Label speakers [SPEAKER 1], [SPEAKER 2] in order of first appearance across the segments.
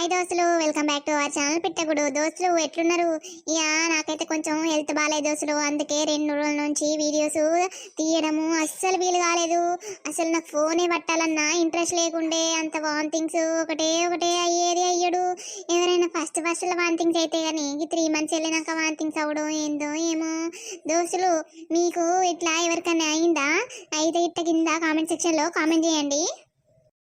[SPEAKER 1] Hi దోస్తులు welcome back to our channel పిట్టగుడు. దోస్తులు ఎట్లున్నారు? ఇక నాకైతే కొంచెం హెల్త్ బాగాలేదు దోస్తులు. అందుకే రెండు రోజుల నుంచి వీడియోస్ తీయడము అస్సలు వీలు కాలేదు. అసలు నాకు ఫోనే పట్టాలన్నా ఇంట్రెస్ట్ లేకుండే అంత వాంతింగ్స్ ఒకటే ఒకటే అయ్యేది అయ్యడు. ఎవరైనా ఫస్ట్ ఫస్ట్లో వాంతింగ్స్ అయితే కానీ ఈ త్రీ మంత్స్ వెళ్ళినాక వాంతింగ్స్ అవడం ఏందో ఏమో. దోస్తులు మీకు ఇట్లా ఎవరికైనా అయిందా? అయితే ఇట్ట కింద కామెంట్ సెక్షన్లో కామెంట్ చేయండి.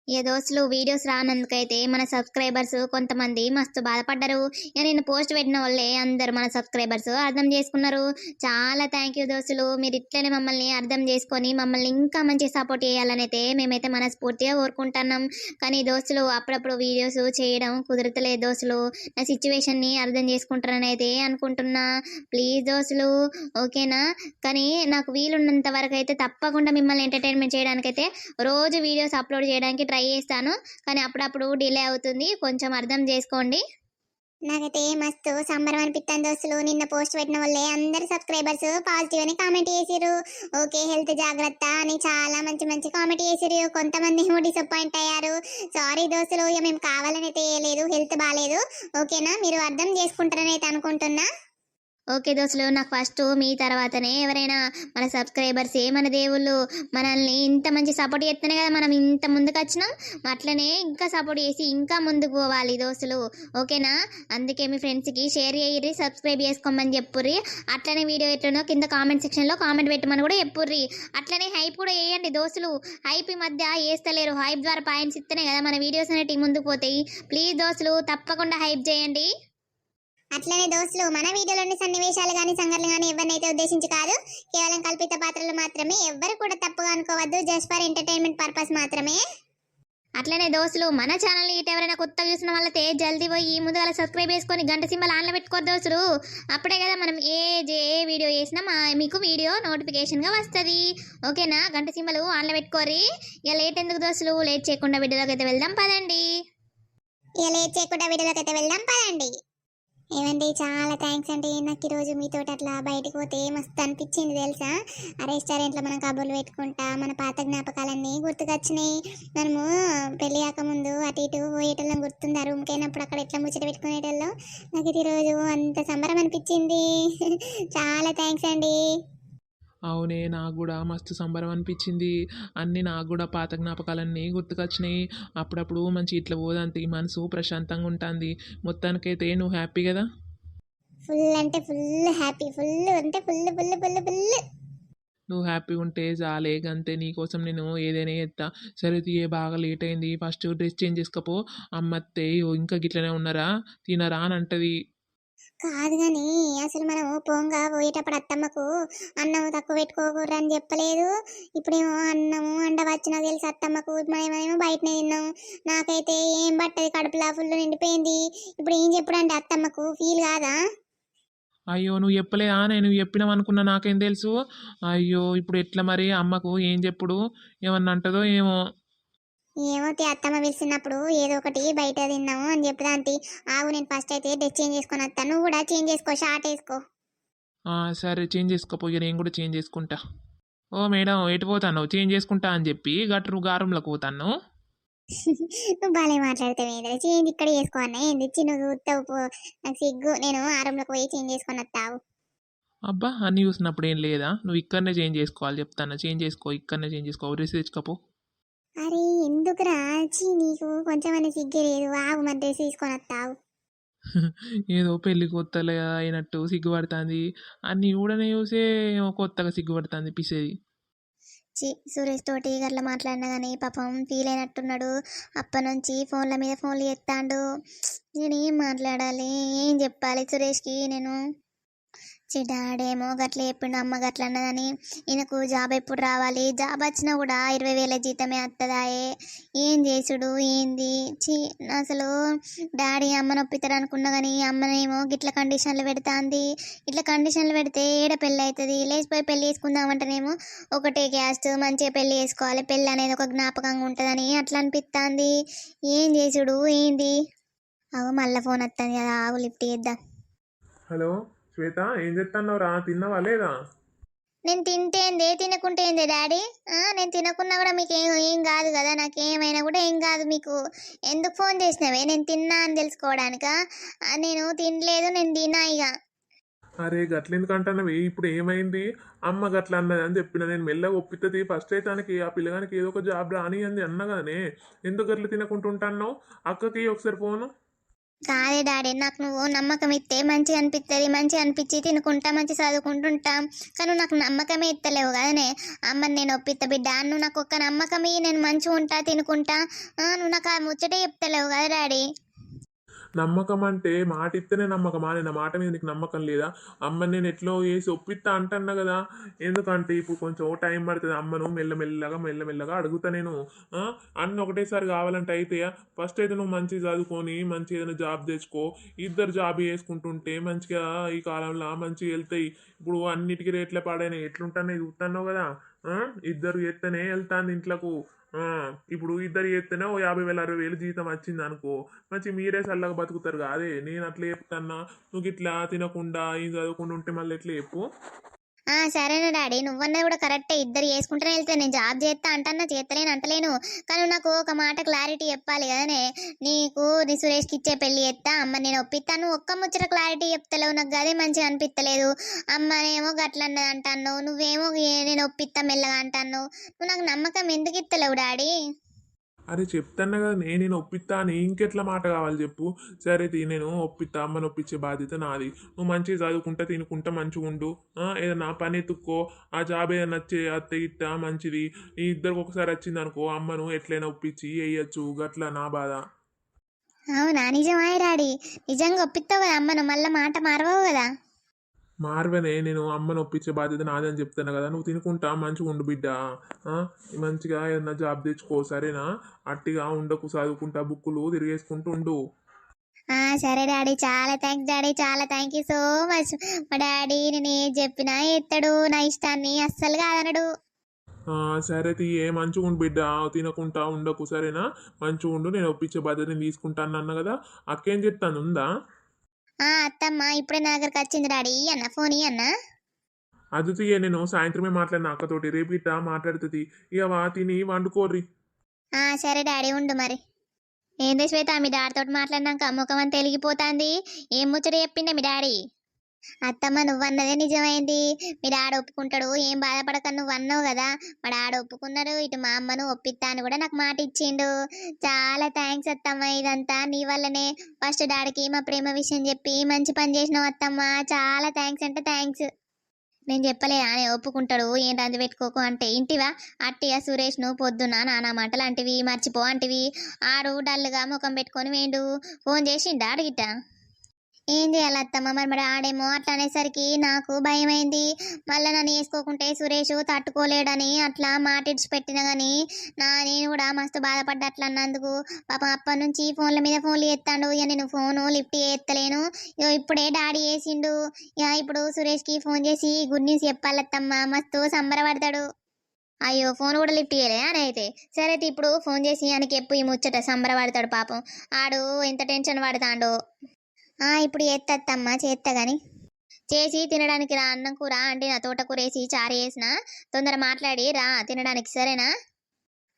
[SPEAKER 2] ఏ దోస్తులు వీడియోస్ రానందుకైతే మన సబ్స్క్రైబర్స్ కొంతమంది మస్తు బాధపడ్డారు. ఇక నేను పోస్ట్ పెట్టిన వాళ్ళే అందరు మన సబ్స్క్రైబర్స్ అర్థం చేసుకున్నారు. చాలా థ్యాంక్ యూ దోస్తులు. మీరు ఇట్లనే మమ్మల్ని అర్థం చేసుకొని మమ్మల్ని ఇంకా మంచి సపోర్ట్ చేయాలని అయితే మేమైతే మనస్ఫూర్తిగా కోరుకుంటున్నాం. కానీ దోస్తులు అప్పుడప్పుడు వీడియోస్ చేయడం కుదరతలేదు దోస్తులు. నా సిచ్యువేషన్ని అర్థం చేసుకుంటారని అయితే అనుకుంటున్నా. ప్లీజ్ దోస్తులు ఓకేనా? కానీ నాకు వీలున్నంత వరకు అయితే తప్పకుండా మిమ్మల్ని ఎంటర్టైన్మెంట్ చేయడానికైతే రోజు వీడియోస్ అప్లోడ్ చేయడానికి ట్రై చేస్తాను. కానీ అప్పుడప్పుడు డిలే అవుతుంది. కొంచెం అర్థం చేసుకోండి.
[SPEAKER 1] నాకైతే మస్తు సంబరం అనిపిస్తాను దోస్తులు నిన్న పోస్ట్ పెట్టిన వాళ్ళే అందరు సబ్స్క్రైబర్స్ పాజిటివ్ అని కామెంట్ చేసిరు ఓకే హెల్త్ జాగ్రత్త అని చాలా మంచి మంచి కామెంట్ చేసిరు కొంతమంది ఏమో డిసప్పాయింట్ అయ్యారు. సారీ దోస్తులు ఇక మేము కావాలని అయితే వేయలేదు హెల్త్ బాగాలేదు ఓకేనా? మీరు అర్థం చేసుకుంటారని అయితే అనుకుంటున్నా.
[SPEAKER 2] ఓకే దోస్తులు నాకు ఫస్ట్ మీ తర్వాతనే ఎవరైనా మన సబ్స్క్రైబర్స్ మన దేవుళ్ళు మనల్ని ఇంత మంచి సపోర్ట్ చేస్తేనే కదా మనం ఇంత ముందుకు వచ్చినాం. అట్లనే ఇంకా సపోర్ట్ చేసి ఇంకా ముందుకు పోవాలి దోస్తులు. ఓకేనా? అందుకే మీ ఫ్రెండ్స్కి షేర్ చేయరి సబ్స్క్రైబ్ చేసుకోమని చెప్పుర్రి. అట్లనే వీడియో ఎట్లనో కింద కామెంట్ సెక్షన్లో కామెంట్ పెట్టమని కూడా చెప్పుర్రి. అట్లనే హైప్ కూడా వేయండి దోస్తులు. హైప్ ఈ మధ్య వేస్తలేరు హైప్ ద్వారా పాయింట్స్ ఇస్తేనే కదా మన వీడియోస్ అనేటివి ముందుకు పోతాయి. ప్లీజ్ దోస్తులు తప్పకుండా హైప్ చేయండి.
[SPEAKER 1] అట్లనే దోస్తులు మన వీడియోలోని సన్నివేశాలు కానీ సంఘటనలు కానీ ఎవరినైతే ఉద్దేశించి కాదు కేవలం కల్పిత పాత్రలు మాత్రమే ఎవ్వరు కూడా తప్పుగా అనుకోవద్దు జస్ట్ ఫర్ ఎంటర్టైన్మెంట్ పర్పస్ మాత్రమే.
[SPEAKER 2] అట్లనే దోస్తులు మన ఛానల్ ఇటు ఎవరైనా కొత్త చూసిన వాళ్ళతే జల్దీ పోయి ముందుగా సబ్స్క్రైబ్ చేసుకొని గంట సింబల్ ఆన్లో పెట్టుకోరు దోస్తులు. అప్పుడే కదా మనం ఏ ఏ వీడియో చేసినా మా మీకు వీడియో నోటిఫికేషన్గా వస్తుంది. ఓకేనా? గంట సింబల్ ఆన్లో పెట్టుకోరి ఇక లేట్ ఎందుకు దోస్తులు? లేట్ చేయకుండా వీడియోలోకి అయితే వెళ్దాం పదండి.
[SPEAKER 1] ఇక లేట్ చేయకుండా వీడియోలోకి అయితే వెళ్దాం పదండి. ఏమండి చాలా థ్యాంక్స్ అండి. నాకు ఈరోజు మీతో అట్లా బయటకు పోతే మస్తు అనిపించింది తెలుసా? ఆ రెస్టారెంట్లో మనం కబుర్లు పెట్టుకుంటా మన పాత జ్ఞాపకాలన్నీ గుర్తుకొచ్చినాయి. మనము పెళ్ళి ముందు అటు ఇటు పోయేటోళ్ళం గుర్తుందా? ఆ రూమ్కి అయినప్పుడు అక్కడ ఎట్లా ముచ్చట పెట్టుకునేటోళ్ళు. నాకు ఇది ఈరోజు అంత సంబరం అనిపించింది. చాలా థ్యాంక్స్ అండి.
[SPEAKER 3] అవునే నాకు కూడా మస్తు సంబరం అనిపించింది. అన్నీ నాకు కూడా పాత జ్ఞాపకాలన్నీ గుర్తుకొచ్చినాయి. అప్పుడప్పుడు మంచి ఇట్లా పోదంతి మనసు ప్రశాంతంగా ఉంటుంది. మొత్తానికైతే నువ్వు హ్యాపీ కదా?
[SPEAKER 1] ఫుల్ అంటే ఫుల్ హ్యాపీ. ఫుల్ అంటే ఫుల్ ఫుల్ ఫుల్ ఫుల్.
[SPEAKER 3] నువ్వు హ్యాపీ ఉంటే చాలే అంతే నీకోసం నేను ఏదైనా చేస్తా సరే తీయే బాగా లేట్ అయింది. ఫస్ట్ డ్రెస్ చేంజ్ చేసుకపో. అమ్మత్తే ఇంకా గిట్లనే ఉన్నారా? తినరా అని అంటది.
[SPEAKER 1] కాదు కానీ అసలు మనం పోంగా పోయేటప్పుడు అత్తమ్మకు అన్నం తక్కువ పెట్టుకోకూడదు అని చెప్పలేదు. ఇప్పుడేమో అన్నము అండ వచ్చినా తెలుసు అత్తమ్మకు. మనమేమో బయటనే తిన్నాం నాకైతే ఏం పట్టదు కడుపులా ఫుల్ నిండిపోయింది. ఇప్పుడు ఏం చెప్పడంటే అత్తమ్మకు? ఫీల్ కాదా?
[SPEAKER 3] అయ్యో నువ్వు చెప్పలేదా? నేను చెప్పినాం అనుకున్నా నాకేం తెలుసు. అయ్యో ఇప్పుడు ఎట్లా మరి? అమ్మకు ఏం చెప్పుడు? ఏమన్నా అంటదో ఏమో.
[SPEAKER 1] ఏమో తి అత్తమ్మ పిలిచినప్పుడు ఏదో ఒకటి బయట తిన్నాము అని చెప్పదాంతి ఆగు నేను ఫస్ట్ అయితే డ్రెస్ చేంజ్ చేసుకొని వస్తాను నువ్వు కూడా చేంజ్ చేసుకో షార్ట్ వేసుకో.
[SPEAKER 3] సరే చేంజ్ చేసుకోపో ఇక నేను కూడా చేంజ్ చేసుకుంటా. ఓ మేడం ఎటు పోతాను చేంజ్ చేసుకుంటా అని చెప్పి గట్రు గారంలోకి పోతాను
[SPEAKER 1] నువ్వు బాగా మాట్లాడతావు చేంజ్ ఇక్కడ చేసుకో అన్న. ఏంది? చూస్తావు పో నాకు సిగ్గు. నేను ఆరంలోకి పోయి చేంజ్ చేసుకొని వస్తావు
[SPEAKER 3] అబ్బా అన్నీ చూసినప్పుడు ఏం లేదా? నువ్వు ఇక్కడనే చేంజ్ చేసుకోవాలి చెప్తాను చేంజ్ చేసుకో ఇక్కడనే చేంజ్ చేసుకో. డ్రెస్ తెచ్చుకోపో.
[SPEAKER 1] అరే ఎందుకురా చీ నీకు కొంచెం సిగ్గు లేదు. ఆగు మరి డ్రెస్ తీసుకొని వస్తావు.
[SPEAKER 3] ఏదో పెళ్ళి కొత్తలే అయినట్టు సిగ్గుపడుతుంది. అన్నీ కూడానే చూసే ఏమో కొత్తగా సిగ్గుపడుతుంది పిసేది.
[SPEAKER 2] చి సురేష్ తోటి గట్లా మాట్లాడినా కానీ పాపం ఫీల్ అయినట్టున్నాడు. అప్పటి నుంచి ఫోన్ల మీద ఫోన్లు ఎత్తాండు. నేను ఏం మాట్లాడాలి? ఏం చెప్పాలి సురేష్కి నేను? చి డాడేమో గట్ల చెప్పిండు అమ్మ గట్ల అన్నదని. ఈయనకు జాబ్ ఎప్పుడు రావాలి? జాబ్ వచ్చినా కూడా ఇరవై వేల జీతమే వస్తుందాయే ఏం? చేసుడు? ఏంది? చి అసలు డాడీ అమ్మ నొప్పితారు అనుకున్నా కానీ అమ్మనేమో గిట్ల కండిషన్లు పెడతాంది. ఇట్లా కండిషన్లు పెడితే ఏడ పెళ్ళి అవుతుంది లేచిపోయి పెళ్ళి చేసుకుందామంటేనేమో ఒకటే క్యాస్ట్ మంచిగా పెళ్ళి చేసుకోవాలి. పెళ్ళి అనేది ఒక జ్ఞాపకంగా ఉంటుందని అట్లా అనిపిస్తుంది ఏం చేసుడు? ఏంది? అవు మళ్ళీ ఫోన్ వస్తుంది కదా ఆవు లిఫ్ట్ చేద్దాం.
[SPEAKER 3] హలో? శ్వేత ఏం చెప్తున్నావు రా? తిన్నావా లేదా?
[SPEAKER 2] నేను తింటేందే తినకుంటేందే డాడీ? నేను తినకున్నా కూడా మీకు ఏం ఏం కాదు కదా నాకు ఏమైనా కూడా ఏం కాదు మీకు. ఎందుకు ఫోన్ చేసినవే? నేను తిన్నా అని తెలుసుకోవడానికా? నేను తినలేదు నేను తిన్నా ఇక.
[SPEAKER 4] అరే గట్లెందుకంటున్నవి ఇప్పుడు ఏమైంది? అమ్మ గట్ల అన్నది అని చెప్పిన నేను మెల్లగా ఒప్పిస్తుంది ఫస్ట్ అయితే తనకి ఆ పిల్లగానికి ఏదో ఒక జాబ్ రాని అని అన్నగానే ఎందుకు గట్ల తినకుంటుంటాను అక్కకి ఒకసారి ఫోను.
[SPEAKER 2] కాదే డాడీ నాకు నువ్వు నమ్మకం ఇస్తే మంచిగా అనిపిస్తుంది మంచిగా అనిపించి తినుకుంటా మంచి చదువుకుంటుంటాం. కానీ నాకు నమ్మకమే ఇస్తలేవు కదనే. అమ్మని నేను ఒప్పిస్తా బిడ్డ నువ్వు నాకు ఒక్క నమ్మకమే నేను మంచిగా ఉంటా తినుకుంటా నువ్వు నాకు ఆ ముచ్చటే చెప్తలేవు కదా డాడీ.
[SPEAKER 4] నమ్మకం అంటే మాట ఇస్తేనే నమ్మకమా నేను నా మాట మీద నీకు నమ్మకం లేదా? అమ్మని నేను ఎట్లో వేసి ఒప్పిస్తా అంటున్నా కదా? ఎందుకంటే ఇప్పుడు కొంచెం టైం పడుతుంది. అమ్మను మెల్లమెల్లగా మెల్లమెల్లగా అడుగుతా నేను. అన్న ఒకటేసారి కావాలంటే అయితే ఫస్ట్ అయితే నువ్వు మంచి చదువుకొని మంచి ఏదైనా జాబ్ తెచ్చుకో. ఇద్దరు జాబ్ చేసుకుంటుంటే మంచిగా ఈ కాలంలో మంచిగా వెళ్తాయి. ఇప్పుడు అన్నిటికీ రేట్లే పాడైనాయి. ఎట్లుంటానే చూస్తున్నావు కదా? ఇద్దరు ఎత్తనే వెళ్తాను ఇంట్లోకు. ఇప్పుడు ఇద్దరు చేస్తేనే ఓ యాభై వేల అరవై వేలు జీతం వచ్చింది అనుకో మంచి మీరే చల్లగా బతుకుతారు కాదే నేను అట్లా చెప్తాన్నా నువ్వు ఇట్లా తినకుండా ఏం చదవకుండా ఉంటే మళ్ళీ ఎట్లా చెప్పు?
[SPEAKER 2] ఆ సరేనా డాడీ. నువ్వన్నా కూడా కరెక్టే. ఇద్దరు చేసుకుంటూనే వెళ్తే నేను జాబ్ చేస్తా అంటన్నా చేస్తలేను అంటలేను. కానీ నాకు ఒక మాట క్లారిటీ చెప్పాలి కదనే. నీకు నీ సురేష్కి ఇచ్చే పెళ్ళి చేస్తా అమ్మ నేను ఒప్పిస్తాను ఒక్క ముచ్చట క్లారిటీ చెప్తలేవు నాకు. అదే మంచిగా అనిపిస్తలేదు. అమ్మనేమో గట్లన్నది అంటాను నువ్వేమో నేను ఒప్పిస్తా మెల్లగా అంటాను నువ్వు నాకు నమ్మకం ఎందుకు ఇస్తలేవు డాడీ?
[SPEAKER 4] అరే చెప్తాను కదా నేను నేను ఒప్పిస్తా అని ఇంకెట్లా మాట కావాలి చెప్పు. సరే తి నేను ఒప్పిస్తా అమ్మని ఒప్పించే బాధ్యత నాది. నువ్వు మంచిగా చదువుకుంటా తినుకుంటా మంచిగా ఉండు. ఏదైనా ఏదన్నా పని ఎత్తుక్కో ఆ జాబ్ ఏదైనా వచ్చే అత్త ఇట్ట మంచిది. ఈ ఇద్దరికి ఒకసారి వచ్చింది అనుకో అమ్మను ఎట్లయినా ఒప్పించి వేయచ్చు గట్ల నా బాధ.
[SPEAKER 2] అవునా? నిజమాయరాడి నిజంగా ఒప్పిస్తావు కదా అమ్మను మళ్ళీ మాట మారవవు కదా?
[SPEAKER 4] మార్వనే నేను అమ్మని ఒప్పించే బాధ్యత నాదని చెప్తాను కదా నువ్వు తినుకుంటా మంచిగా ఉండు బిడ్డ? మంచిగా ఏదన్నా జాబ్ తెచ్చుకో సరేనా? అట్టిగా ఉండకు చదువుకుంటా బుక్కులు తిరిగేసుకుంటూ ఉండు.
[SPEAKER 2] సరే డాడీ చాలా థ్యాంక్స్ డాడీ చాలా థ్యాంక్ యూ సో మచ్. మా డాడీ నేను ఏం చెప్పినా ఎత్తాడు నా ఇష్టాన్ని అస్సలు కాదనడు.
[SPEAKER 4] సరే తీయే మంచిగా ఉండు బిడ్డ తినకుంటా ఉండకు సరేనా? మంచిగా ఉండు నేను ఒప్పించే బాధ్యత నేను తీసుకుంటాను అన్న కదా? అక్కేం చెప్తాను ఉందా?
[SPEAKER 2] ఆ అత్తమ్మ ఇప్పుడే నా దగ్గరకు వచ్చింది డాడీ అన్న ఫోన్ అన్న.
[SPEAKER 4] అది తీయే నేను సాయంత్రమే మాట్లాడిన అక్కతోటి రేపు ఇట్ట మాట్లాడుతుంది. ఇక వా తిని వండుకోర్రి.
[SPEAKER 2] ఆ సరే డాడీ ఉండు మరి. ఏంది శ్వేత మీ డాడీతో మాట్లాడినాక ముఖం అంతా వెలిగిపోతాంది. ఏం ముచ్చట చెప్పిండే మీ డాడీ? అత్తమ్మ నువ్వన్నదే నిజమైంది మీరు ఆడ ఒప్పుకుంటాడు ఏం బాధపడక నువ్వు అన్నావు కదా? మా ఆడ ఒప్పుకున్నాడు ఇటు మా అమ్మను ఒప్పిస్తా అని కూడా నాకు మాట ఇచ్చిండు. చాలా థ్యాంక్స్ అత్తమ్మ ఇదంతా నీ వల్లనే. ఫస్ట్ డాడీకి మా ప్రేమ విషయం చెప్పి మంచి పని చేసినావు అత్తమ్మ. చాలా థ్యాంక్స్ అంటే థ్యాంక్స్ నేను చెప్పలేదు అని ఒప్పుకుంటాడు ఏం రంది పెట్టుకోకు అంటే. ఇంటివా? అట్టిగా సురేష్ను పొద్దున నానా మాటలు అంటివి మర్చిపో అంటివి. ఆడు డల్గా ముఖం పెట్టుకొని వేండు. ఫోన్ చేసిండా అడిగిట ఏం చేయాలి అత్తమ్మ? మరి మరి ఆడేమో అట్లా అనేసరికి నాకు భయమైంది. మళ్ళీ నన్ను వేసుకోకుంటే సురేష్ తట్టుకోలేడని అట్లా మాటిడ్చి పెట్టిన కానీ నా నేను కూడా మస్తు బాధపడ్డా అట్లా అన్నందుకు. పాపం అప్పటి నుంచి ఫోన్ల మీద ఫోన్లు ఎత్తాడు. ఇక నేను ఫోను లిఫ్ట్ ఎత్తలేను. ఇక ఇప్పుడే డాడీ వేసిండు. ఇక ఇప్పుడు సురేష్కి ఫోన్ చేసి గుడ్ న్యూస్ చెప్పాలత్తమ్మ మస్తు సంబరపడతాడు. అయ్యో ఫోన్ కూడా లిఫ్ట్ చేయలే అని అయితే. సరే అయితే ఇప్పుడు ఫోన్ చేసి ఆయనకి ఎప్పు ఈ ముచ్చట. సంబరపడతాడు పాపం. ఆడు ఎంత టెన్షన్ పడతాడు. ఇప్పుడు ఎత్తత్తమ్మ చేత్తా గాని. చేసి తినడానికి రా అన్నం కూర అంటే నా తోటకూర వేసి చారు వేసిన తొందర మాట్లాడి రా తినడానికి సరేనా?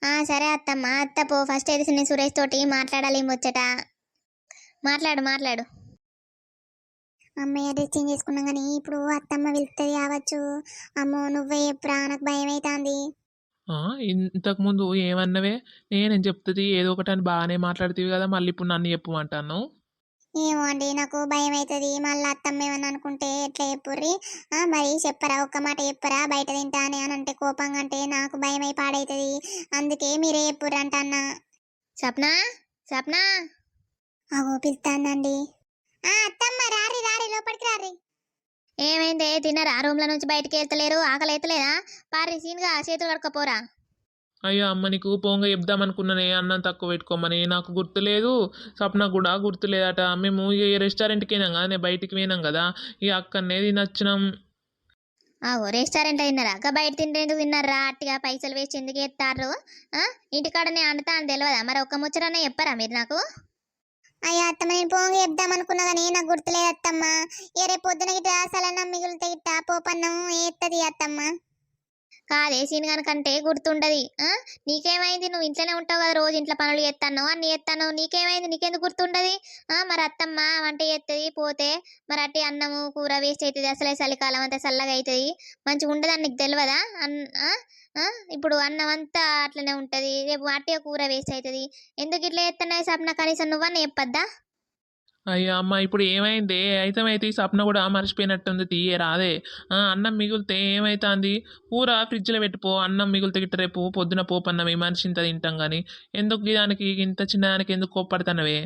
[SPEAKER 2] ఆ సరే అత్తమ్మ అత్త పో ఫస్ట్ అయితే నేను సురేష్ తోటి మాట్లాడాలి ముచ్చట. మాట్లాడు మాట్లాడు.
[SPEAKER 1] అమ్మయ్య డ్రెస్ చేంజ్ చేసుకున్నాం కానీ ఇప్పుడు అత్తమ్మ వెళ్తుంది కావచ్చు. అమ్మో నువ్వే చెప్పురా నాకు భయం అవుతుంది
[SPEAKER 4] ఇంతకుముందు ఏమన్నవే? నేనేం చెప్తుంది? ఏదో ఒకటి అని బాగానే మాట్లాడుతీవి కదా మళ్ళీ ఇప్పుడు నన్ను చెప్పమంటాను
[SPEAKER 1] ఏమో అండి నాకు భయం అవుతుంది మళ్ళీ అత్తమ్మ ఏమన్నా అనుకుంటే ఎట్లా చెప్పుర్రి? ఆ, మరి చెప్పరా ఒక్క మాట చెప్పరా? బయట తింటానే అని అంటే కోపంగా అంటే నాకు భయం అయి పాడవుతుంది అందుకే మీరే చెప్పుర్రి అంటన్నా
[SPEAKER 2] సప్నా సప్నా
[SPEAKER 1] అగో పిలుస్తానండి అత్తమ్మ రారి రారి లోపలికి రారి
[SPEAKER 2] ఏమైంది? తిన్నారా? రూమ్ల నుంచి బయటికి వెళ్తలేరు ఆకలి ఎత్తలేదా పారి సీన్గా చేతులు కడుక్కపోరా?
[SPEAKER 4] అయ్యో అమ్మ నీకు పోంగ చెప్దామనుకున్నానే అన్నం తక్కువ పెట్టుకోమని నాకు గుర్తులేదు. సప్న కూడా గుర్తులేదట. మేము ఈ రెస్టారెంట్కి పోయినాం కదా నేను బయటికి పోయినాం కదా ఈ అక్కడనే తినొచ్చినాం.
[SPEAKER 2] ఆగో రెస్టారెంట్ అయినారా అక్క బయట తింటే ఎందుకు తిన్నారా? అట్టిగా పైసలు వేసి ఎందుకు ఎత్తారు ఆ? ఇంటికాడనే అంటుతా అని తెలియదా మరి ఒక్క ముచ్చరనే చెప్పరా మీరు నాకు?
[SPEAKER 1] అయ్యో అత్త అత్తమ్మ నేను పోంగి చెప్దాం అనుకున్నా కానీ నాకు గుర్తులేదు అత్తమ్మ. ఏ రేపు పొద్దున గిట్ట అసలన్నం మిగిలితే గిట్ట. పోపన్నం ఏత్తది అత్తమ్మ?
[SPEAKER 5] కాదే కంటే గుర్తుండది. నీకేమైంది? నువ్వు ఇంట్లోనే ఉంటావు కదా రోజు ఇంట్లో పనులు చేస్తాను అన్ని చేస్తాను నీకేమైంది? నీకెందుకు గుర్తుండదు? మరి అత్తమ్మ వంట చేస్తుంది పోతే మరి అట్టి అన్నము కూర వేస్ట్ అవుతుంది అసలే చలికాలం అంతా చల్లగా అవుతుంది మంచిగా ఉండదని నీకు తెలియదా ఇప్పుడు అన్నం అంతా అట్లనే ఉంటుంది. రేపు అట్టే కూర వేస్ట్ అవుతుంది ఎందుకు ఇట్లా చేస్తున్నాయి సప్న? కనీసం నువ్వన్న చెప్పద్దా?
[SPEAKER 3] అయ్యో అమ్మ ఇప్పుడు ఏమైంది? అయితే ఈ సప్న కూడా మర్చిపోయినట్టుంది. తీయ రాదే. అన్నం మిగిలితే ఏమైతుంది? కూర ఫ్రిడ్జ్లో పెట్టిపో. అన్నం మిగిలితే గిట్ట రేపు పొద్దున పోపన్నం ఈ మనిషి ఇంత తింటాం కానీ ఎందుకు దానికి ఇంత చిన్నదానికి ఎందుకు కోప్పడుతున్నవే?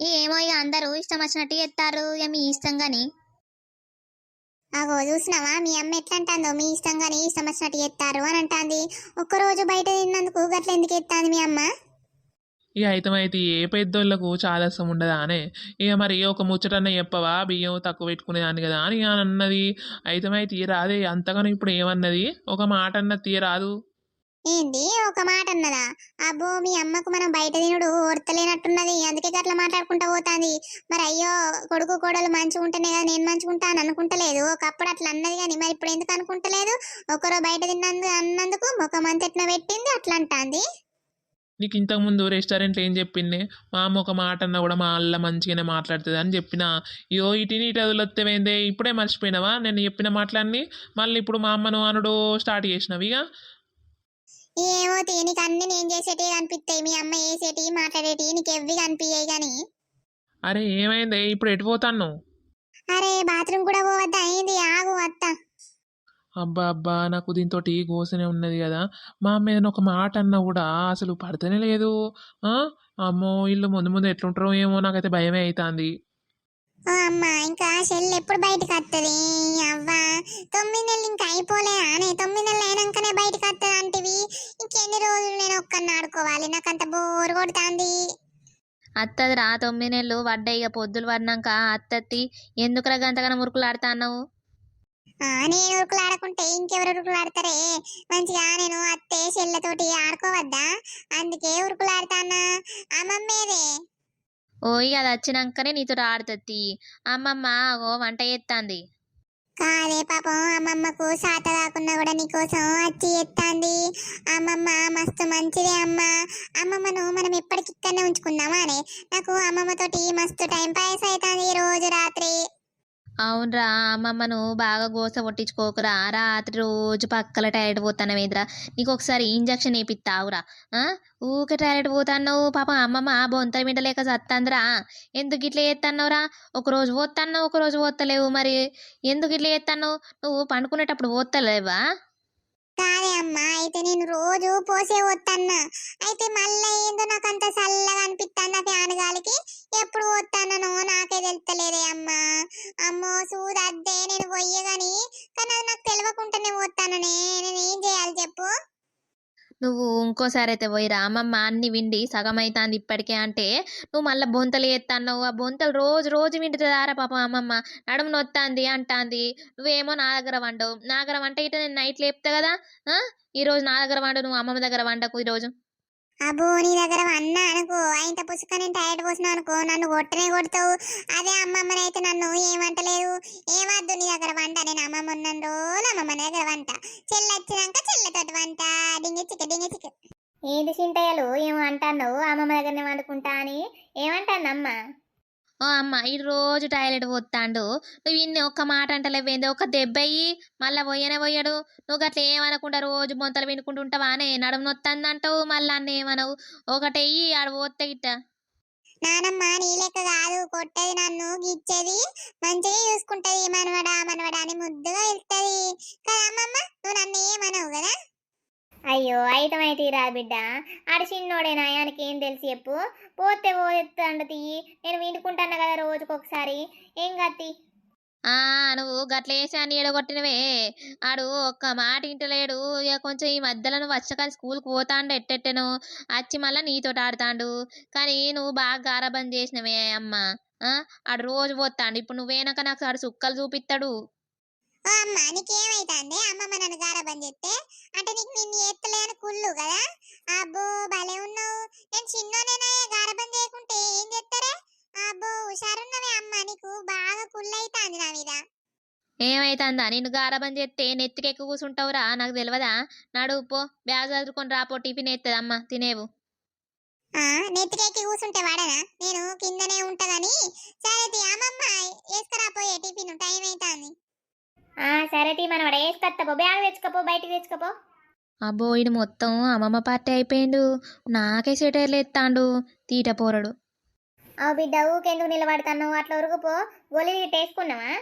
[SPEAKER 5] ఏమో ఇక అందరూ ఇష్టం వచ్చినట్టు ఎత్తారు మీ ఇష్టం కానీ
[SPEAKER 1] అగో చూసినావా? మీ అమ్మ ఎట్లా అంటుందో మీ ఇష్టం కానీ ఇష్టం వచ్చినట్టు చేస్తారు అని అంటుంది. ఒక్కరోజు బయట తిన్నందుకు గట్ల ఎందుకు ఎత్తాంది మీ అమ్మ?
[SPEAKER 3] ఇక అయితమైతే ఏ పెద్దోళ్ళకు చాదస్సం ఉండదా అనే? ఇక మరి ఒక ముచ్చటన్న చెప్పవా? బియ్యం తక్కువ పెట్టుకునేదాన్ని కదా అని అన్నది. అయితమైతే తీయరాదే అంతగానో ఇప్పుడు ఏమన్నది? ఒక మాట అన్న తీయరాదు.
[SPEAKER 1] ఏంది? ఒక మాట అన్నదా? అబ్బో మీ అమ్మకు మనం బయట తినుడు ఓర్తలేనట్టున్నది. అందుకే గట్ల మాట్లాడుకుంటా పోతాంది. మరి అయ్యో కొడుకు కోడలు మంచిగా ఉంటేనే కదా నేను మంచిగా అని అనుకుంటలేదు. ఒకప్పుడు అట్లా అన్నది కానీ మరి ఇప్పుడు ఎందుకు అనుకుంటలేదు? ఒకరో బయట తిన్నందు అన్నందుకు ముఖం అంత ఎట్లా పెట్టింది అట్లా అంటాంది.
[SPEAKER 3] నీకు ఇంతకుముందు రెస్టారెంట్లో ఏం చెప్పింది మా అమ్మ ఒక మాట అన్నా కూడా మా అల్ల మంచిగానే మాట్లాడుతుంది అని చెప్పిన. అయ్యో ఇటు ఇటు వదిలొత్తేమైందే? ఇప్పుడే మర్చిపోయినావా? నేను చెప్పిన మాటలన్నీ మళ్ళీ ఇప్పుడు మా అమ్మను అనుడు స్టార్ట్ చేసినవి ఇక.
[SPEAKER 1] ఏమో తీ నీకు అన్ని నేను చేసేటివి కనిపిస్తాయి మీ అమ్మ వేసేటివి మాట్లాడేటివి నీకు ఎవ్వి కనిపించాయి కానీ
[SPEAKER 3] అరే ఏమైంది? ఇప్పుడు ఎటు పోతాను
[SPEAKER 1] అరే బాత్రూమ్ కూడా పోవద్దా? అయింది ఆగు అత్త.
[SPEAKER 3] అబ్బా అబ్బా నాకు దీంతో గోసనే ఉన్నది కదా. మా ఏదైనా ఒక మాట అన్నా కూడా అసలు పడతనే లేదు. ఆ? అమ్మో ఇల్లు ముందు ముందు ఎట్లుంటారో ఏమో నాకైతే భయమే అవుతుంది
[SPEAKER 1] అమ్మ ఇంకా చెల్లి ఎప్పుడు బయటకు వస్తుంది అవ్వ తొమ్మిది నెలలు ఇంకా అయిపోలే అనే తొమ్మిది నెలలు అయినాకనే బయటకు వస్తుంది అంటివి. ఇంకెన్ని రోజులు నేను ఒక్కడిని ఆడుకోవాలి? నాకు అంత బోర్ కొడుతుంది.
[SPEAKER 5] అత్తది రా తొమ్మిది నెలలు పడ్డాయి. ఇక పొద్దులు పడినాక అత్తత్తి ఎందుకురా గంతగానో మురుకులు ఆడుతా అన్నావు
[SPEAKER 1] నేను ఉరుకులు ఆడకుంటే ఇంకెవరు ఉరుకులు ఆడతారే? మంచిగా నేను అత్తే చెల్లెతోటి ఆడుకోవద్దా? అందుకే ఉరుకులు ఆడతానా అమ్మమ్మేదే.
[SPEAKER 5] ఓ ఇక అది వచ్చినాకనే నీతో ఆడుతుంది. అమ్మమ్మ ఓ వంట చేస్తాంది
[SPEAKER 1] కాదే పాపం అమ్మమ్మకు సాత కాకుండా కూడా నీకోసం వచ్చి ఎత్తాంది అమ్మమ్మ మస్తు మంచిదే అమ్మ. అమ్మమ్మను మనం ఎప్పటికి ఇక్కడనే ఉంచుకుందామా అనే? నాకు అమ్మమ్మతోటి మస్తు టైం పాస్ అవుతుంది రోజు రాత్రి.
[SPEAKER 5] అవునరా అమ్మమ్మను బాగా గోస కొట్టించుకోకురా. రాత్రి రోజు పక్కల టాయిలెట్ పోతాను ఎదురా నీకు ఒకసారి ఇంజక్షన్ వేపిస్తావురా ఆ? ఊకే టాయిలెట్ పోతాన్నావు. పాప అమ్మమ్మ బొంతల మీద లేక సత్తందిరా. ఎందుకు ఇట్లా చేస్తున్నావురా ఒకరోజు పోతాన్నావు ఒకరోజు పోతలేవు మరి. ఎందుకు ఇట్లా చేస్తున్నావు నువ్వు పండుకునేటప్పుడు పోతలేవా
[SPEAKER 1] కాదే అమ్మ అయితే నేను రోజు పోసే వద్దన్నా అయితే మళ్ళీ ఏందో నాకు అంత చల్లగా అనిపిస్తుంది ఆ ఫ్యాన్ గాలికి. ఎప్పుడు వస్తానో నాకే తెలుస్తలేదే అమ్మ. అమ్మో సూదద్దే నేను పోయేగాని కానీ అది నాకు తెలియకుండానే పోతాననే నేను. ఏం చేయాలి చెప్పు?
[SPEAKER 5] నువ్వు ఇంకోసారి అయితే పోయిరా. అమ్మమ్మ అన్ని విండి సగం ఇప్పటికే అంటే నువ్వు మళ్ళీ బొంతలు ఎత్తన్నావు. ఆ బొంతలు రోజు రోజు వింటుతుందారా పాపం అమ్మమ్మ. నడుము నొత్తాంది అంటాంది. నువ్వేమో నా దగ్గర వండవు నా దగ్గర వంట ఇట నేను నైట్ లేపుతా కదా? ఆ? ఈ రోజు నా దగ్గర వండు నువ్వు అమ్మమ్మ దగ్గర వండకు ఈరోజు.
[SPEAKER 1] అబ్బో నీ దగ్గర అన్నా అనుకో ఇంత పుసుక నేను టైర్డ్ అనుకో నన్ను కొట్టనే కొడతావు. అదే అమ్మమ్మని అయితే నన్ను ఏమంటలేదు. ఏమద్దు నీ దగ్గర వంట నేను అమ్మమ్మ ఉన్న రోజు అమ్మమ్మ దగ్గర వంట. చెల్లి వచ్చినాక చెల్లెతోటి వంట. డింగి చిక్క డింగి చిక్క. ఏంటి చింతయ్యలు ఏమో అంటాను అమ్మమ్మ దగ్గరనే వండుకుంటా అని. ఏమంటానమ్మా
[SPEAKER 5] ఓ అమ్మ ఈ రోజు టాయిలెట్ పోతాండు. నువ్వు ఇన్ని ఒక్క మాట అంటలేవేంది ఒక దెబ్బయ్యి మళ్ళా పోయనే పోయాడు. నువ్వు అట్లా ఏమనకుండా రోజు బొంతలు వినుకుంటూ ఉంటావా అనే నడుము నొత్తంది అంటావు మళ్ళీ అన్న ఏమనవు. ఒకటెయ్యి ఆడ పోతే గిట్ట.
[SPEAKER 1] నానమ్మ నీ లెక్క కాదు. కొట్టేది నన్ను గిచ్చేది మంచిగా చూసుకుంటది. మనవడా మనవడా అని ముద్దుగా వెళ్తుంది. కదా అమ్మమ్మ నువ్వు నన్ను ఏమనవు కదా? అయ్యో అయితే తీరా బిడ్డ. ఆడ చిన్నోడే ఆయనకి ఏం తెలిసి చెప్పు. పోతే పోతాండు తీయి నేను వినుకుంటాను కదా రోజుకొకసారి. ఏం కత్తి
[SPEAKER 5] ఆ నువ్వు గట్ల వేసి అని ఎడగొట్టినవే ఆడు ఒక్క మాట ఇంటలేడు. ఇక కొంచెం ఈ మధ్యలో నువ్వు వచ్చకాని స్కూల్కి పోతాండు ఎట్టెట్టెను. వచ్చి మళ్ళీ నీతో ఆడుతాండు. కానీ నువ్వు బాగా గారాబం చేసినవే అమ్మ. ఆడు రోజు పోతాండు. ఇప్పుడు నువ్వేనాక నాకు ఆడు సుక్కలు చూపిస్తాడు
[SPEAKER 1] అమ్మ నీకేమైతుంది? అమ్మమ్మ నన్ను గారాబం చెప్తే? అంటే నీకు నిన్ను ఎత్తలే అని కుళ్ళు కదా? అబ్బో భలే ఉన్నావు. నేను చిన్నోనేనా గారాబం చేయకుంటే ఏం చేస్తారే హుషారున్నవే అమ్మ నీకు బాగా కుళ్ళైతాంది నా మీద.
[SPEAKER 2] ఏమైతుందా? నిన్ను గారబం చేస్తే నెత్తికెక్కి కూర్చుంటావురా నాకు తెలియదా నాడు పో బ్యాగ్ చదువుకొని రాపో టిఫిన్ ఎత్తది అమ్మ తినేవు.
[SPEAKER 1] ఆ నెత్తికెక్కి కూర్చుంటే వాడనా? నేను కిందనే ఉంటా గాని సరే అమ్మమ్మ వేసుకురాపోయే టిఫిన్ టైం అవుతాంది
[SPEAKER 2] సరే తీ మన వేసుకొస్తాపో బ్యాగ్ తెచ్చుకోపో బయటికి తెచ్చుకోపో అబ్బో ఇది మొత్తం అమ్మమ్మ పార్టీ అయిపోయిండు. నాకే సెటైర్లు ఎత్తాండు తీట పోరడు.
[SPEAKER 1] ఆ బిడ్డ ఊకెందుకు నిలబడతాను అట్లా ఉరుగుపో గోళీలు టేసుకున్నావా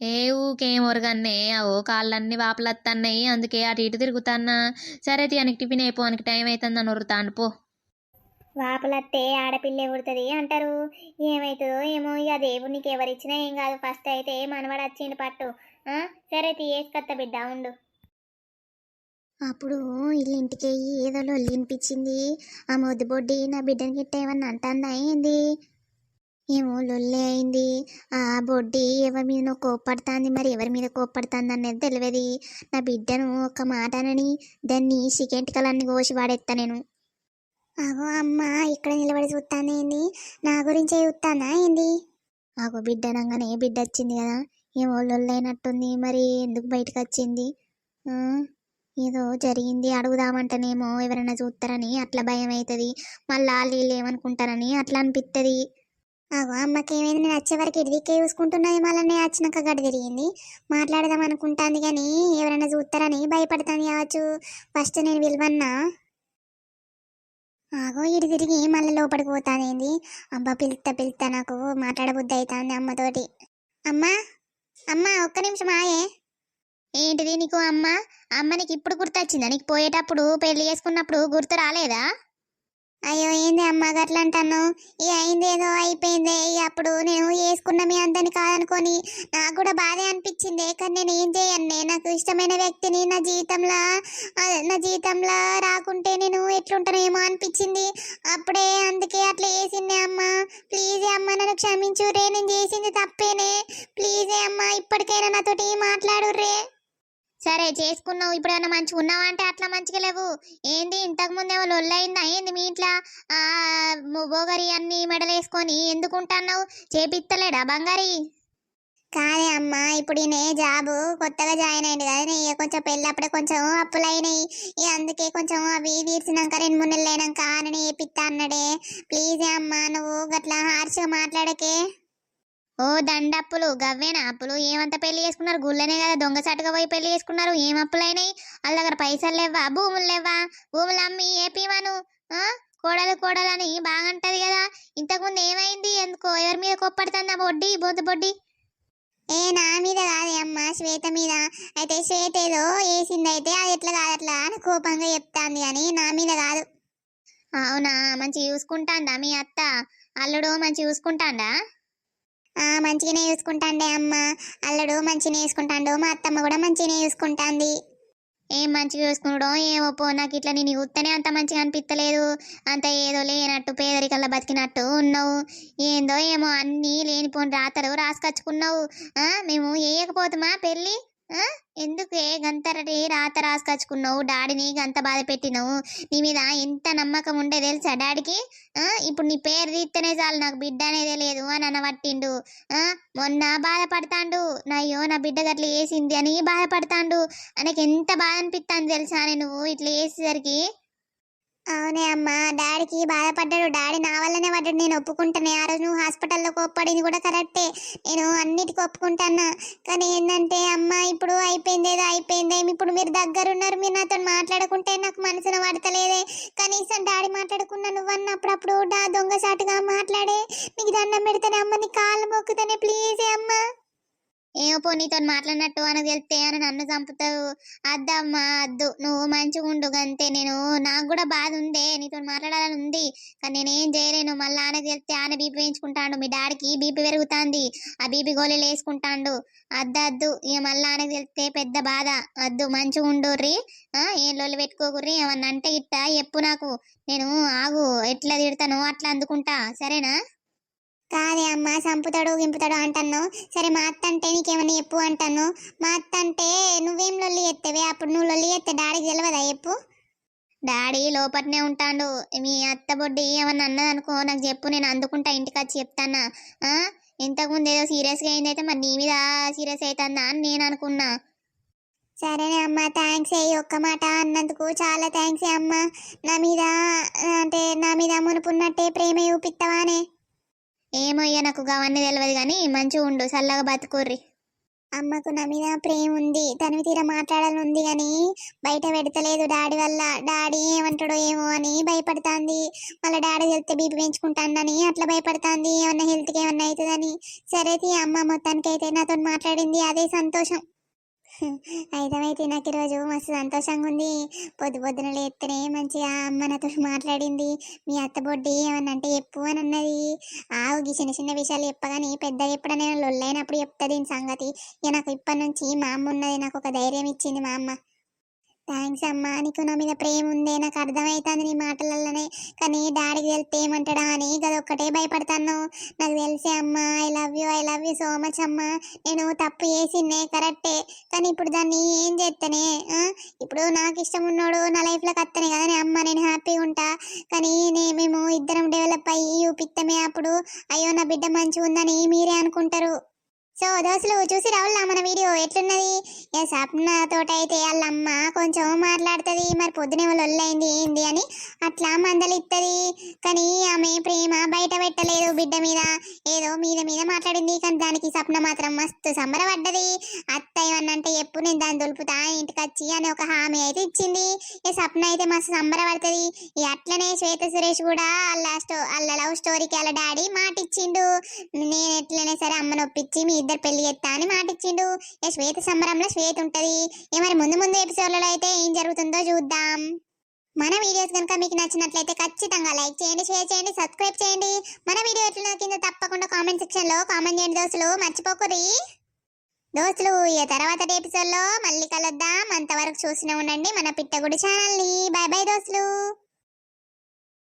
[SPEAKER 2] ఏ ఊకేం ఒరగన్నే? అవో కాళ్ళన్నీ వాపలత్తన్నాయి. అందుకే అటు ఇటు తిరుగుతాన్నా. సరే తీయనికి టిఫిన్ అయిపో. అనకి టైం అవుతుందని ఒరుతాండు పో.
[SPEAKER 1] వాపులత్తే ఆడపిల్ల పుడుతుంది అంటారు. ఏమవుతుందో ఏమో ఇక దేవుడు నీకు ఎవరిచ్చినా ఏం కాదు. ఫస్ట్ అయితే మనవాడు వచ్చిండు పట్టు. సరే తీ వేసుకత్త బిడ్డ ఉండు.
[SPEAKER 2] అప్పుడు ఇల్లింటికి ఏదో లొల్లి వినిపించింది ఆ మొద్దు బొడ్డి నా బిడ్డని గిట్ట ఏమన్నా అంటుందా ఏంది? ఏమో లొల్లి అయింది. ఆ బొడ్డి ఎవరి మీద కోప్పడుతుంది మరి ఎవరి మీద కోప్పడుతుంది అనేది తెలియదు. నా బిడ్డను ఒక మాటనని దాన్ని సికెంటికలన్నీ కోసి వాడేస్తా నేను.
[SPEAKER 1] అగో అమ్మ ఇక్కడ నిలబడి చూస్తాను ఏంది? నా గురించే చూస్తానా ఏంది?
[SPEAKER 2] ఆగో బిడ్డ అనగానే బిడ్డ వచ్చింది కదా. ఏమో లొల్లైనట్టుంది. మరి ఎందుకు బయటకు వచ్చింది ఏదో జరిగింది అడుగుదామంటేనేమో ఎవరైనా చూస్తారని అట్లా భయం అవుతుంది మళ్ళీ వాళ్ళు వీళ్ళు ఏమనుకుంటారని అట్లా అనిపిస్తుంది
[SPEAKER 1] అగో అమ్మకి ఏమైంది నేను వచ్చే వరకు ఇదికే చూసుకుంటున్నది మళ్ళీ నేను వచ్చినాక గడి తిరిగింది. మాట్లాడదాం అనుకుంటాంది కానీ ఎవరైనా చూస్తారని భయపడుతుంది కావచ్చు. ఫస్ట్ నేను విలువన్నా. ఆగో ఇటు తిరిగి మళ్ళీ లోపలికి పోతానేంది అబ్బా పిలుస్తా పిలుస్తా నాకు మాట్లాడబుద్ధి అవుతుంది అమ్మతోటి. అమ్మా! అమ్మా ఒక్క నిమిషం ఆయే
[SPEAKER 2] ఏంటిది నీకు అమ్మ? అమ్మ నీకు ఇప్పుడు గుర్తొచ్చిందా? నీకు పోయేటప్పుడు పెళ్ళి చేసుకున్నప్పుడు గుర్తు రాలేదా?
[SPEAKER 1] అయ్యో ఏంది అమ్మ గట్ల అంటాను ఇక అయింది ఏదో అయిపోయింది. ఇక అప్పుడు నేను వేసుకున్న మీ అందరిని కాదనుకొని నాకు కూడా బాధే అనిపించింది. కానీ నేను ఏం చేయను నాకు ఇష్టమైన వ్యక్తిని నా జీవితంలో నా జీవితంలో రాకుంటే నేను ఎట్లుంటానేమో అనిపించింది. అప్పుడే అందుకే అట్లా వేసింది అమ్మ. ప్లీజ్ అమ్మ నన్ను క్షమించు రే నేను చేసింది తప్పేనే. ప్లీజ్ అమ్మ ఇప్పటికైనా నాతోటి మాట్లాడు రే
[SPEAKER 2] సరే చేసుకున్నావు. ఇప్పుడు ఏమైనా మంచిగా ఉన్నావా అంటే అట్లా మంచిగా లేవు. ఏంది? ఇంతకు ముందేమో లొల్లయిందా. ఏంది మీ ఇంట్లో. బోగరి అన్ని మెడలేసుకొని ఎందుకు ఉంటున్నావు చేపిత్తలేడా బంగారి?
[SPEAKER 1] కాదే అమ్మ ఇప్పుడు ఈయన జాబు? కొత్తగా జాయిన్ అయింది కదా నేను కొంచెం పెళ్ళప్పుడే కొంచెం అప్పులు అయినాయి ఇక అందుకే కొంచెం అవి తీర్చినాక రెండు మూడు నెలలు అయినాక అని వేపిస్తా అన్నాడే. ప్లీజ్ అమ్మ నువ్వు గట్లా హార్ష్గా మాట్లాడకే.
[SPEAKER 2] ఓ దండప్పులు గవ్వేనా? అప్పులు ఏమంత పెళ్ళి చేసుకున్నారు? గుళ్ళనే కదా దొంగసాటుగా పోయి పెళ్ళి చేసుకున్నారు. ఏం అప్పులైనాయి? వాళ్ళ దగ్గర పైసలు లేవా భూములు లేవా భూములు అమ్మి ఏపీమను? కోడలు కోడలని బాగుంటది కదా. ఇంతకుముందు ఏమైంది? ఎందుకో? ఎవరి మీద కొప్పడుతుందా? బొడ్డి బొద్దు బొడ్డి?
[SPEAKER 1] ఏ నా మీద కాదే అమ్మ శ్వేత మీద. అయితే శ్వేత ఏదో వేసింది అయితే అది ఎట్లా కాదు అట్లా అని కోపంగా చెప్తాంది కానీ నా మీద కాదు.
[SPEAKER 2] అవునా? మంచి చూసుకుంటాందా మీ అత్త? అల్లుడు మంచి చూసుకుంటాండా?
[SPEAKER 1] మంచిగానే చూసుకుంటాండే అమ్మ. అల్లడు మంచిగానే చూసుకుంటాండు. మా అత్తమ్మ కూడా మంచిగానే చూసుకుంటాంది.
[SPEAKER 2] ఏం మంచిగా చూసుకున్నాడో ఏమో పో. నాకు ఇట్లా నేను చూస్తేనే అంత మంచిగా అనిపించలేదు అంత ఏదో లేనట్టు పేదరికల్లా బతికినట్టు ఉన్నావు. ఏందో ఏమో అన్నీ లేనిపోని రాతలు రాసుకొచ్చుకున్నావు. ఆ మేము వేయకపోతుమా పెళ్ళి? ఎందుకే గంతరటి రాత రాసుకొచ్చుకున్నావు? డాడీని గంత బాధ పెట్టినావు? నీ మీద ఎంత నమ్మకం ఉండే తెలుసా డాడీకి? ఇప్పుడు నీ పేరు తీస్తేనే చాలు నాకు బిడ్డ అనేది లేదు అని అనబట్టిండు. మొన్న బాధపడతాండు. నా అయ్యో నా బిడ్డ గట్ల వేసింది అని బాధపడతాండు. ఆయనకి ఎంత బాధ అనిపిస్తాను తెలుసా నువ్వు ఇట్లా వేసేసరికి
[SPEAKER 1] అవునే అమ్మా డాడీకి బాధపడ్డాడు. డాడీ నా వల్లనే పడ్డాడు. నేను ఒప్పుకుంటానే. ఆ రోజు నువ్వు హాస్పిటల్లో కోప్పడింది కూడా కరెక్టే. నేను అన్నిటికీ ఒప్పుకుంటాను? కానీ ఏంటంటే అమ్మ ఇప్పుడు అయిపోయింది ఏదో అయిపోయింది. ఇప్పుడు మీరు దగ్గర ఉన్నారు మీరు నాతో మాట్లాడుకుంటే నాకు మనసున పడతలేదే. కనీసం డాడీ మాట్లాడుకున్నా నువ్వన్న అప్పుడప్పుడు డా దొంగసాటుగా మాట్లాడే. నీకు దండం పెడితేనే అమ్మ. నీ కాళ్ళు మొక్కుతానే. ప్లీజే అమ్మ.
[SPEAKER 2] ఏమో పో నీతో మాట్లాడినట్టు అని తెలిస్తే అని నన్ను చంపుతావు. అద్దమ్మా అద్దు నువ్వు మంచిగా ఉండు అంతే నేను నాకు కూడా బాధ ఉందే నీతో మాట్లాడాలని ఉంది. కానీ నేనేం చేయలేను. మళ్ళీ ఆనకు తెలిస్తే ఆన బీపీ వేయించుకుంటాడు మీ డాడీకి బీపీ పెరుగుతుంది. ఆ బీపీ గోళీలు వేసుకుంటాడు. అద్దు అద్దు ఇక మళ్ళీ ఆనకు తెలిస్తే పెద్ద బాధ. అద్దు మంచిగా ఉండుర్రి ఆ, ఏం లొల్లు పెట్టుకోకుర్రి ఏమన్నా అంటే ఇట్ట చెప్పు నాకు. నేను ఆగు ఎట్లా తిడతాను అట్లా అందుకుంటా. సరేనా?
[SPEAKER 1] కాదే అమ్మ చంపుతాడు గింపుతాడు అంటాను సరే మా అత్త అంటే నీకేమన్నా చెప్పు అంటాను మా అత్త అంటే నువ్వేం లొల్లి ఎత్తేవే? అప్పుడు నువ్వు లొల్లి ఎత్తే డాడీకి తెలియదా చెప్పు?
[SPEAKER 2] డాడీ లోపట్నే ఉంటాడు. మీ అత్త బొడ్డి ఏమన్నా అన్నదనుకో నాకు చెప్పు నేను అందుకుంటా ఇంటికి వచ్చి చెప్తానా? ఇంతకుముందు ఏదో సీరియస్గా అయిందైతే మరి నీ మీద సీరియస్ అవుతుందా అని నేను అనుకున్నా.
[SPEAKER 1] సరేనే అమ్మ థ్యాంక్స్ ఏ ఒక్క మాట అన్నందుకు. చాలా థ్యాంక్స్ అమ్మ. నా మీద అంటే నా మీద మునుపున్నట్టే ప్రేమ చూపిస్తావానే
[SPEAKER 2] ఏమో ఇక నాకు అవన్నీ తెలియదు కానీ మంచిగా ఉండు చల్లగా బతుకుర్రి.
[SPEAKER 1] అమ్మకు నా మీద ప్రేమ ఉంది తను తీర మాట్లాడాలని ఉంది కానీ బయట పెడతలేదు డాడీ వల్ల. డాడీ ఏమంటాడో ఏమో అని భయపడుతుంది. మళ్ళీ డాడీ వెళ్తే బీపీ పెంచుకుంటానని అట్లా భయపడుతుంది. ఏమన్నా హెల్త్కి ఏమన్నా అవుతుందని. సరే తీ అమ్మ మొత్తానికైతే నాతో మాట్లాడింది అదే సంతోషం. అయితే నాకు ఈరోజు మస్తు సంతోషంగా ఉంది పొద్దు పొద్దున లేస్తేనే మంచిగా అమ్మ నాతో మాట్లాడింది. మీ అత్త బొడ్డి ఏమన్నా అంటే చెప్పు అని అన్నది ఆవు చిన్న చిన్న విషయాలు చెప్పగానే పెద్ద ఎప్పుడైనా లొల్లైనప్పుడు చెప్తా దీని సంగతి. ఇక నాకు ఇప్పటి నుంచి మా అమ్మ ఉన్నది నాకు ఒక ధైర్యం ఇచ్చింది మా అమ్మ. థ్యాంక్స్ అమ్మా నీకు నా మీద ప్రేమ ఉందే నాకు అర్థమవుతుంది నీ మాటలలోనే కానీ డాడీకి వెళ్తే ఏమంటాడా అని గదొక్కటే భయపడతాను నాకు తెలిసే అమ్మా I love you I love you so much అమ్మా. నేను తప్పు చేసిందే కరెక్టే. కానీ ఇప్పుడు దాన్ని ఏం చేస్తానే ఆ? ఇప్పుడు నాకు ఇష్టం ఉన్నాడు నా లైఫ్లోకి అత్తనే కదా నే అమ్మ నేను హ్యాపీగా ఉంటా. కానీ నే మేము ఇద్దరం డెవలప్ అయ్యి చూపిస్తామే అప్పుడు. అయ్యో నా బిడ్డ మంచిగా ఉందని మీరే అనుకుంటారు. సో దోస్తులు చూసి రావులా మన వీడియో ఎట్లున్నది? ఏ సప్న తోట అయితే వాళ్ళ కొంచెం మాట్లాడుతుంది మరి పొద్దునే వాళ్ళు ఒళ్ళైంది ఏంది అని అట్లా మందలిస్తుంది కానీ ఆమె ప్రేమ బయట పెట్టలేదు బిడ్డ మీద. ఏదో మీద మీద మాట్లాడింది. కానీ దానికి సప్న మాత్రం మస్తు సంబరపడ్డది. అత్త ఏమన్నంటే ఎప్పుడు నేను దాన్ని దొలుపుతా ఇంటికి వచ్చి అని ఒక హామీ అయితే ఇచ్చింది. ఈ సప్న అయితే మస్తు సంబరపడుతుంది. ఈ అట్లనే శ్వేత సురేష్ కూడా వాళ్ళ స్టో వాళ్ళ లవ్ స్టోరీకి వాళ్ళ డాడీ మాట ఇచ్చిండు నేను ఎట్లనే సరే అమ్మ ఒప్పించి మీ ఇద్దరు పెళ్ళి చేస్తా అని మాటిచ్చిండు. ఏ శ్వేత సంబరంలో శ్వేత ఉంటది. ఏ మరి ముందు ముందు ఎపిసోడ్లలో అయితే ఏం జరుగుతుందో చూద్దాం. మన వీడియోస్ కనుక మీకు నచ్చినట్లయితే ఖచ్చితంగా లైక్ చేయండి షేర్ చేయండి సబ్స్క్రైబ్ చేయండి. మన వీడియో ఎట్లా కింద తప్పకుండా కామెంట్ సెక్షన్లో కామెంట్ చేయండి దోస్తులు. మర్చిపోకురి దోస్తులు ఈ తర్వాత ఎపిసోడ్లో మళ్ళీ కలుద్దాం. అంతవరకు చూసిన ఉండండి మన పిట్టగుడి ఛానల్ని. బాయ్ బాయ్ దోస్తులు.